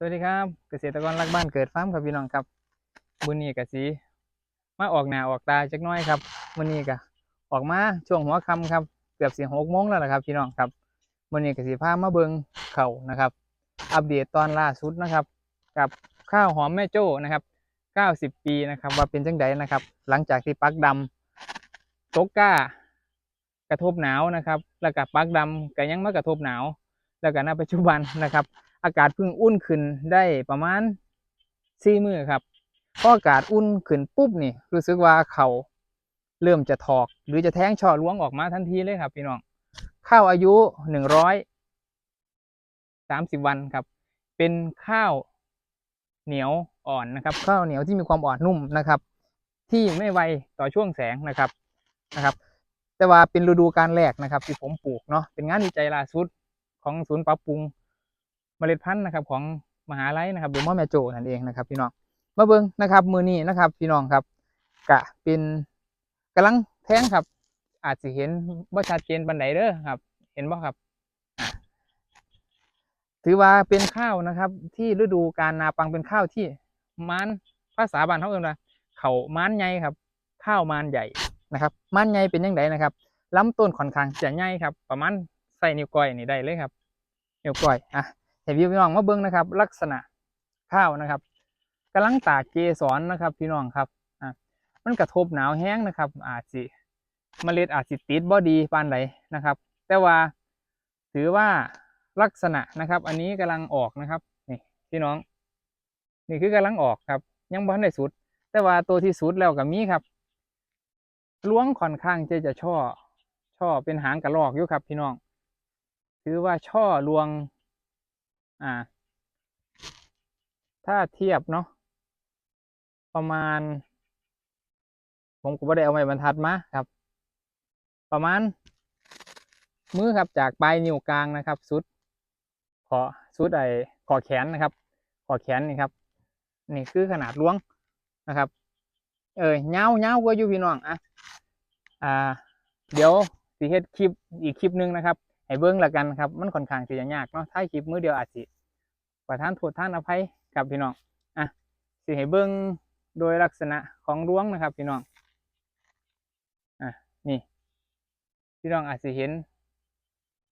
สวัสดีครับ เกษตรกรรักบ้านเกิดฟาร์มครับพี่น้องครับมื้อนี้ก็สิมาออกหน้าออกตาจักน้อยครับมื้อนี้ก็ออกมาช่วงหัวค่ำครับเกือบสิหกโมงแล้วล่ะครับ พี่น้องครับมื้อนี้ก็สิพามาเบิงเข่านะครับ อัปเดตตอนล่าสุดนะครับ กับข้าวหอมแม่โจ้นะครับ90ปีนะครับ ว่าเป็นจังไดนะครับ หลังจากที่ปักดำตกก้ากระทบหนาวนะครับ แล้วก็ปักดำก็ยังมากระทบหนาว แล้วก็ณปัจจุบันนะครับ อากาศเพิ่งอุ่นขึ้นได้ประมาณสี่มือครับพออากาศอุ่นขึ้นปุ๊บนี่รู้สึกว่าเขาเริ่มจะถอก หรือจะแท้งช่อล้วงออกมาทันทีเลยครับพี่น้องข้าวอายุหนึ่งร้อยสามสิบวันครับ เป็นข้าวเหนียวอ่อนนะครับ ข้าวเหนียวที่มีความอ่อนนุ่มนะครับ ที่ไม่ไวต่อช่วงแสงนะครับนะครับ แต่ว่าเป็นฤดูการแรกนะครับ ที่ผมปลูกเนาะเป็นงานวิจัยล่าสุดของศูนย์ปรับปรุง เมล็ดพันธุ์นะครับของมหาลัยนะครับหรือมอแมโจนั่นเองนะครับ พี่น้องมาเบิ้งนะครับ มือนี้นะครับ พี่น้องครับกะเป็นกำลังแท้งครับ อาจจะเห็นว่าชัดเจนบันไดเด้อครับ เห็นบ่ครับ ถือว่าเป็นข้าวนะครับ ที่ฤดูการนาปังเป็นข้าวที่มันภาษาบ้านเขาเรียกว่าเขามันใหญ่ครับ ข้าวมันใหญ่นะครับมันใหญ่เป็นยังไงนะครับลำต้นค่อนข้างจะใหญ่ครับ ประมาณใส่นิ้วก้อยนี่ได้เลยครับนิ้วก้อยอะ ให้พี่น้องมาเบิ่งนะครับ ลักษณะข้าวนะครับกำลังตากเกสรนะครับ พี่น้องครับอะมันกระทบหนาวแห้งนะครับ อาจสิเมล็ดอาจสิติดบ่ดีปานใดนะครับ แต่ว่าถือว่าลักษณะนะครับ อันนี้กำลังออกนะครับนี่พี่น้อง นี่คือกำลังออกครับ ยังบ่ทันได้สุด แต่ว่าตัวที่สุดแล้วก็มีครับล้วงค่อนข้างจะจะช่อ ช่อเป็นหางกระรอกอยู่ครับ พี่น้องถือว่าช่อรวง อ่า ถ้าเทียบเนาะประมาณ ผมก็ไม่ได้เอาไม้บรรทัดมาครับ ประมาณ มือครับจากปลายนิ้วกลางนะครับสุดขอสุดไอ้ขอแขนนะครับ ขอแขนนี่ครับ นี่คือขนาดล้วงนะครับ เออเงาเงากว่าอยู่พี่น้องอะอ่า เดี๋ยวสิเฮ็ดคลิปอีกคลิปนึงนะครับ ให้เบิ้งละกันครับ มันค่อนข้างที่จะยากเนาะท้าคลิปมือเดียวอาจสิประทานโทษท่านอภัยครับพี่น้องอะสิให้เบิ้งโดยลักษณะของรวงนะครับ พี่น้องอะนี่พี่น้องอาจสิเห็น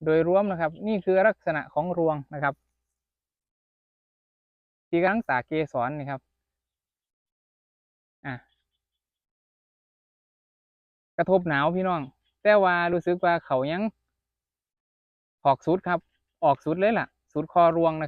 โดยรวมนะครับ นี่คือลักษณะของรวงนะครับ ที่กำลังตากเกสรนี่ครับอะกระทบหนาวพี่น้อง แต่ว่ารู้สึกว่าเขายัง ออกสุดครับ ออกสุดเลยล่ะ สุดคอรวงนะ